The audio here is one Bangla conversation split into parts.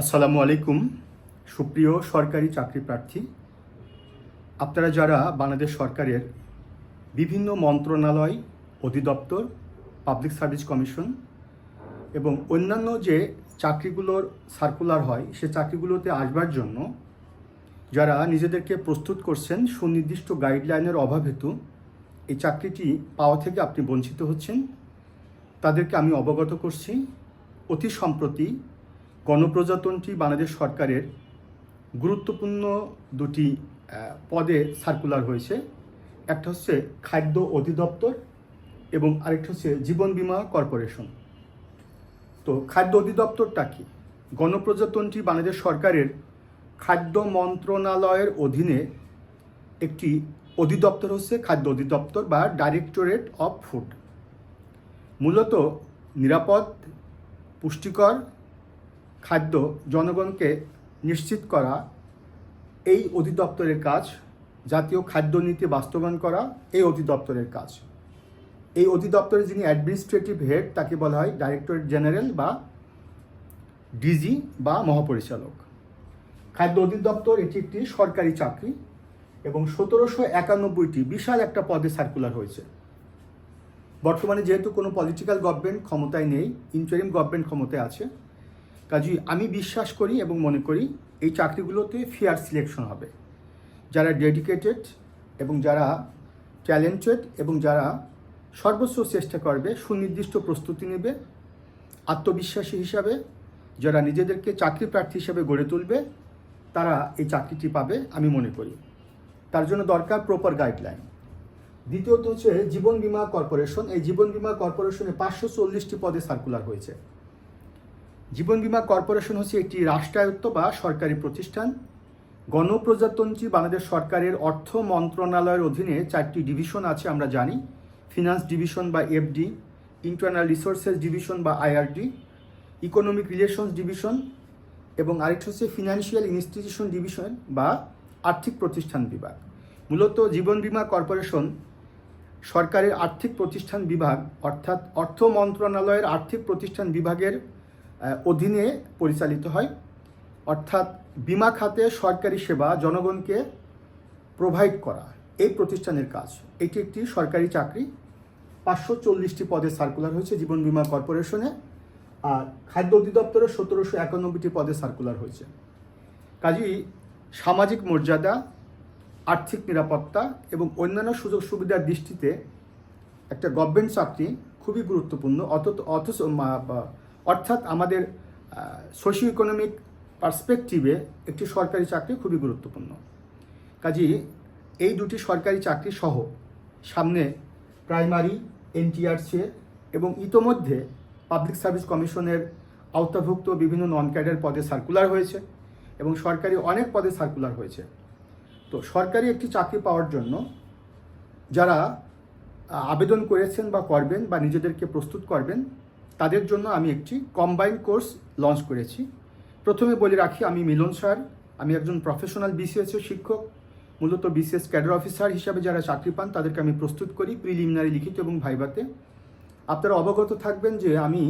আসসালামু আলাইকুম, সুপ্রিয় সরকারি চাকরি প্রার্থী। আপনারা যারা বাংলাদেশ সরকারের বিভিন্ন মন্ত্রণালয়, অধিদপ্তর, পাবলিক সার্ভিস কমিশন এবং অন্যান্য যে চাকরিগুলোর সার্কুলার হয়, সে চাকরিগুলোতে আসবার জন্য যারা নিজেদেরকে প্রস্তুত করছেন, সুনির্দিষ্ট গাইডলাইনের অভাব হেতু এই চাকরিটি পাওয়া থেকে আপনি বঞ্চিত হচ্ছেন। তাদেরকে আমি অবগত করছি। অতি সম্প্রতি গণপ্রজাতন্ত্রী বাংলাদেশ সরকারের গুরুত্বপূর্ণ দুটি পদে সার্কুলার হয়েছে। একটা হচ্ছে খাদ্য অধিদপ্তর এবং আরেকটা হচ্ছে জীবন বীমা কর্পোরেশন। তো খাদ্য অধিদপ্তরটা কি? গণপ্রজাতন্ত্রী বাংলাদেশ সরকারের খাদ্য মন্ত্রণালয়ের অধীনে একটি অধিদপ্তর হচ্ছে খাদ্য অধিদপ্তর বা ডাইরেক্টরেট অফ ফুড। মূলত নিরাপদ, পুষ্টিকর খাদ্য জনগণকে নিশ্চিত করা, এই অধিদপ্তরের কাজ, জাতীয় খাদ্য নীতি বাস্তবায়ন করা, এই অধিদপ্তরের কাজ। এই অধিদপ্তরের যিনি অ্যাডমিনিস্ট্রেটিভ হেড তাকে বলা হয় ডাইরেক্টরেট জেনারেল বা ডিজি বা মহাপরিচালক। খাদ্য অধিদপ্তর, এটি একটি সরকারি চাকরি এবং সতেরোশো একানব্বইটি বিশাল একটা পদে সার্কুলার হয়েছে। বর্তমানে যেহেতু কোনো পলিটিক্যাল গভর্নমেন্ট ক্ষমতায় নেই ইন্টারিম গভর্নমেন্ট ক্ষমতায় আছে কাজেই আমি বিশ্বাস করি এবং মনে করি এই চাকরিগুলোতে ফেয়ার সিলেকশন হবে। যারা ডেডিকেটেড এবং যারা ট্যালেন্টেড এবং যারা সর্বোচ্চ চেষ্টা করবে, সুনির্দিষ্ট প্রস্তুতি নেবে, আত্মবিশ্বাসী হিসাবে যারা নিজেদেরকে চাকরি প্রার্থী হিসাবে গড়ে তুলবে, তারা এই চাকরিটি পাবে আমি মনে করি। তার জন্য দরকার প্রপার গাইডলাইন দ্বিতীয়ত হচ্ছে জীবন বীমা কর্পোরেশন। এই জীবন বীমা কর্পোরেশনে পাঁচশো চল্লিশটি পদে সার্কুলার হয়েছে। জীবন বীমা কর্পোরেশন হচ্ছে একটি রাষ্ট্রায়ত্ত বা সরকারি প্রতিষ্ঠান। গণপ্রজাতন্ত্রী বাংলাদেশ সরকারের অর্থ মন্ত্রণালয়ের অধীনে চারটি ডিভিশন আছে আমরা জানি। ফিনান্স ডিভিশন বা এফডি, ইন্টারনাল রিসোর্সেস ডিভিশন বা আইআরডি, ইকোনমিক রিলেশনস ডিভিশন এবং আরেকটি হচ্ছে ফিনান্সিয়াল ইনস্টিটিউশন ডিভিশন বা আর্থিক প্রতিষ্ঠান বিভাগ। মূলত জীবন বীমা কর্পোরেশন সরকারের আর্থিক প্রতিষ্ঠান বিভাগ অর্থাৎ অর্থ মন্ত্রণালয়ের আর্থিক প্রতিষ্ঠান বিভাগের অধীনে পরিচালিত হয়। অর্থাৎ বিমা খাতে সরকারি সেবা জনগণকে প্রোভাইড করা এই প্রতিষ্ঠানের কাজ। এটি একটি সরকারি চাকরি। পাঁচশো চল্লিশটি পদে সার্কুলার হয়েছে জীবন বিমা কর্পোরেশনে আর খাদ্য অধিদপ্তরে সতেরোশো একানব্বইটি পদে সার্কুলার হয়েছে। কাজেই সামাজিক মর্যাদা, আর্থিক নিরাপত্তা এবং অন্যান্য সুযোগ সুবিধার দৃষ্টিতে একটা গভর্নমেন্ট চাকরি খুবই গুরুত্বপূর্ণ। অথচ অথচ অর্থাৎ আমাদের সোশিও ইকোনমিক পার্সপেক্টিভে একটি সরকারি চাকরি খুবই গুরুত্বপূর্ণ। কাজেই এই দুটি সরকারি চাকরি সহ সামনে প্রাইমারি, এনটিআরসি এবং ইতোমধ্যে পাবলিক সার্ভিস কমিশনের আওতাভুক্ত বিভিন্ন নন ক্যাডার পদে সার্কুলার হয়েছে এবং সরকারি অনেক পদে সার্কুলার হয়েছে। তো সরকারি একটি চাকরি পাওয়ার জন্য যারা আবেদন করেছেন বা করবেন বা নিজেদেরকে প্রস্তুত করবেন তাদের জন্য আমি একটি কম্বাইন কোর্স লঞ্চ করেছি। প্রথমে বলে রাখি, আমি মিলন স্যার। আমি একজন প্রফেশনাল বিসিএস শিক্ষক। মূলত বিসিএস ক্যাডার অফিসার হিসাবে যারা চাকরি পান, তাদেরকে আমি প্রস্তুত করি প্রিলিমিনারি লিখিত এবং ভাইভাতে। আপনারা অবগত থাকবেন যে আমি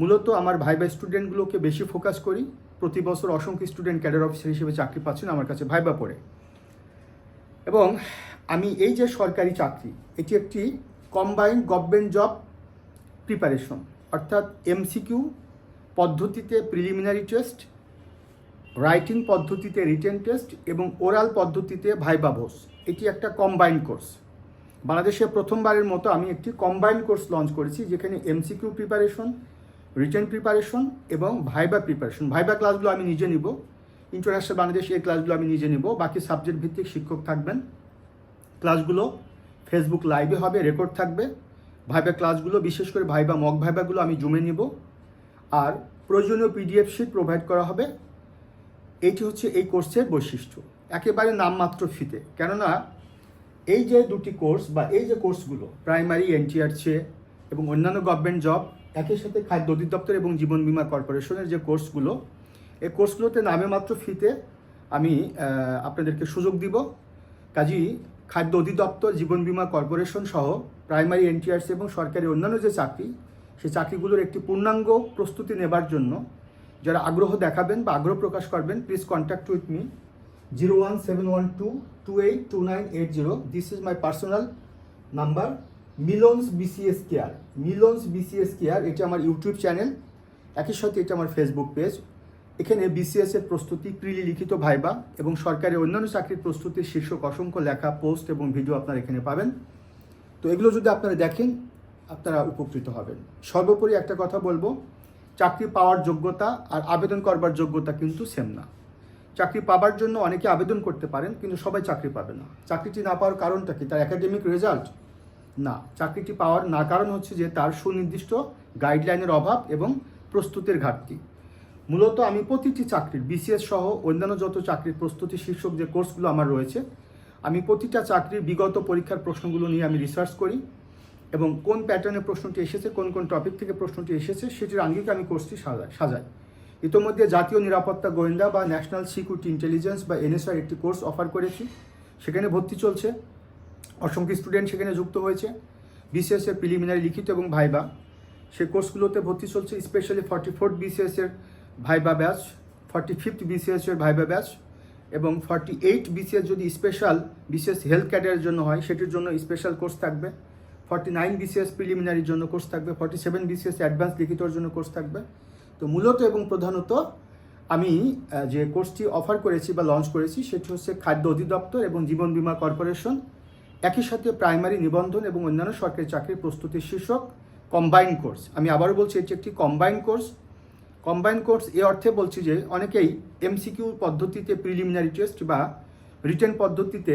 মূলত আমার ভাইবা স্টুডেন্টগুলোকে বেশি ফোকাস করি। প্রতি বছর অসংখ্য স্টুডেন্ট ক্যাডার অফিসার হিসেবে চাকরি পাচ্ছেন, আমার কাছে ভাইবা পড়ে। এবং আমি এই যে সরকারি চাকরি, এটি একটি কম্বাইন্ড গভর্নমেন্ট জব প্রিপারেশন অর্থাৎ এমসিকিউ পদ্ধতিতে প্রিলিমিনারি টেস্ট রাইটিং পদ্ধতিতে রিটেন টেস্ট এবং ওরাল পদ্ধতিতে ভাইবা ভোস এটি একটা কম্বাইন্ড কোর্স বাংলাদেশে প্রথমবারের মতো আমি একটি কম্বাইন্ড কোর্স লঞ্চ করেছি, যেখানে এমসিকিউ প্রিপারেশন রিটেন প্রিপারেশন এবং ভাইবা প্রিপারেশন ভাইবা ক্লাসগুলো আমি নিজে নিব। ইন্টারন্যাশনাল বাংলাদেশ এই ক্লাসগুলো আমি নিজে নিব। বাকি সাবজেক্ট ভিত্তিক শিক্ষক থাকবেন। ক্লাসগুলো ফেসবুক লাইভে হবে রেকর্ড থাকবে। ভাইবা ক্লাসগুলো বিশেষ করে ভাইবা মক ভাইবাগুলো আমি জুমে নিব। আর প্রয়োজনীয় পিডিএফ শিট প্রোভাইড করা হবে। এইটি হচ্ছে এই কোর্সের বৈশিষ্ট্য। একেবারে নামমাত্র ফিতে। কেননা এই যে দুটি কোর্স বা এই যে কোর্সগুলো প্রাইমারি এনটিআরসি এবং অন্যান্য গভর্নমেন্ট জব একই সাথে খাদ্য অধিদপ্তর এবং জীবন বীমা কর্পোরেশনের যে কোর্সগুলো, এই কোর্সগুলোতে নামে মাত্র ফিতে আমি আপনাদেরকে সুযোগ দিব। কাজেই খাদ্য অধিদপ্তর, জীবন বীমা কর্পোরেশন সহ প্রাইমারি এনটিআরসি এবং সরকারি অন্যান্য যে চাকরি সেই চাকরিগুলোর একটি পূর্ণাঙ্গ প্রস্তুতি নেবার জন্য যারা আগ্রহ দেখাবেন বা আগ্রহ প্রকাশ করবেন please contact with me zero one seven one two two eight two nine eight zero this is my personal number Milon's BCS care Milon's BCS care এটি আমার ইউটিউব চ্যানেল একই সাথে এটা আমার ফেসবুক পেজ এখানে বিসিএস এর প্রস্তুতি প্রিলি লিখিত ভাইবা এবং সরকারি অন্যান্য চাকরির প্রস্তুতির শীর্ষক অসংখ্য লেখা, পোস্ট এবং ভিডিও আপনারা এখানে পাবেন। তো এগুলো যদি আপনারা দেখেন, আপনারা উপকৃত হবেন। সর্বোপরি একটা কথা বলব, চাকরি পাওয়ার যোগ্যতা আর আবেদন করবার যোগ্যতা কিন্তু সেম না। চাকরি পাবার জন্য অনেকে আবেদন করতে পারেন, কিন্তু সবাই চাকরি পাবে না। চাকরিটি না পাওয়ার কারণটা কি? তার একাডেমিক রেজাল্ট না। চাকরিটি পাওয়ার না কারণ হচ্ছে যে, তার সুনির্দিষ্ট গাইডলাইনের অভাব এবং প্রস্তুতির ঘাটতি। মূলত আমি প্রতিটি চাকরির বিসিএস সহ অন্যান্য যত চাকরির প্রস্তুতি শীর্ষক যে কোর্সগুলো আমার রয়েছে, আমি প্রতিটা চাকরির বিগত পরীক্ষার প্রশ্নগুলো নিয়ে আমি রিসার্চ করি এবং কোন প্যাটার্নে প্রশ্নটি এসেছে, কোন কোন টপিক থেকে প্রশ্নটি এসেছে, সেটির আঙ্গিকে আমি কোর্সটি সাজাই সাজাই। ইতোমধ্যে জাতীয় নিরাপত্তা গোয়েন্দা বা ন্যাশনাল সিকিউরিটি ইন্টেলিজেন্স বা এনএসআই একটি কোর্স অফার করেছি, সেখানে ভর্তি চলছে। অসংখ্য স্টুডেন্ট সেখানে যুক্ত হয়েছে বিসিএসের প্রিলিমিনারি লিখিত এবং ভাইবা সে কোর্সগুলোতে ভর্তি চলছে স্পেশালি ফর্টি ফোর্থ বিসিএস এর viva batch forty fifth BCS এর ভাইবা ব্যাচ এবং ফর্টি এইট বিসিএস যদি স্পেশাল বিসিএস হেলথ ক্যাডারের জন্য হয়, সেটির জন্য স্পেশাল কোর্স থাকবে। ফর্টি নাইন বিসিএস প্রিলিমিনারির জন্য কোর্স থাকবে। ফর্টি সেভেন বিসিএস অ্যাডভান্স লিখিতর জন্য কোর্স থাকবে। তো মূলত এবং প্রধানত আমি যে কোর্সটি অফার করেছি বা লঞ্চ করেছি, সেটি হচ্ছে খাদ্য অধিদপ্তর এবং জীবন বীমা কর্পোরেশন। একই সাথে প্রাইমারি নিবন্ধন এবং অন্যান্য সরকারি চাকরির প্রস্তুতির শীর্ষক কম্বাইন কোর্স আমি আবারও বলছি, এটি একটি কম্বাইন কোর্স কম্বাইন কোর্স এ অর্থে বলছি যে অনেকেই এমসিকিউ পদ্ধতিতে প্রিলিমিনারি টেস্ট বা রিটেন পদ্ধতিতে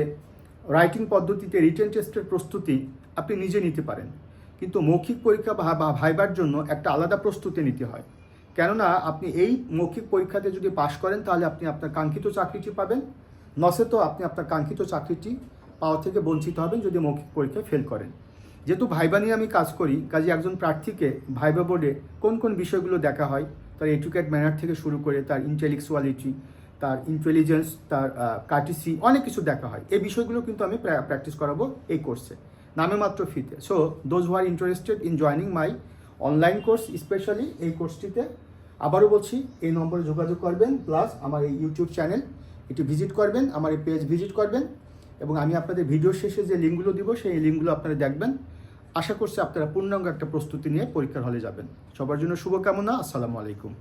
রাইটিং পদ্ধতিতে রিটেন টেস্টের প্রস্তুতি আপনি নিজে নিতে পারেন। কিন্তু মৌখিক পরীক্ষা বা ভাইবার জন্য একটা আলাদা প্রস্তুতি নিতে হয়। কেননা আপনি এই মৌখিক পরীক্ষাতে যদি পাশ করেন, তাহলে আপনি আপনার কাঙ্ক্ষিত চাকরিটি পাবেন। নসেতো আপনি আপনার কাঙ্ক্ষিত চাকরিটি পাওয়া থেকে বঞ্চিত হবেন যদি মৌখিক পরীক্ষায় ফেল করেন। যেহেতু ভাইবা নিয়ে আমি কাজ করি, কাজে একজন প্রার্থীকে ভাইবা বোর্ডে কোন কোন বিষয়গুলো দেখা হয় তার এডুকেট ম্যানার থেকে শুরু করে তার ইন্টেলেকচুয়ালিটি তার ইন্টেলিজেন্স তার কার্টিসি অনেক কিছু দেখা হয়। এই বিষয়গুলো কিন্তু আমি প্র্যাকটিস করাবো এই কোর্সে নামে মাত্র ফিতে। So those who are interested in joining my online course specially এই কোর্সটিতে আবারও বলছি, এই নম্বরে যোগাযোগ করবেন প্লাস আমার এই ইউটিউব চ্যানেল এটি ভিজিট করবেন, আমার এই পেজ ভিজিট করবেন, এবং আমি আপনাদের ভিডিও শেষে যে লিঙ্কগুলো দিব, সেই লিঙ্কগুলো আপনারা দেখবেন। আশা করছি আপনারা পূর্ণাঙ্গ একটা প্রস্তুতি নিয়ে পরীক্ষার হলে যাবেন। সবার জন্য শুভকামনা, আসসালামু আলাইকুম।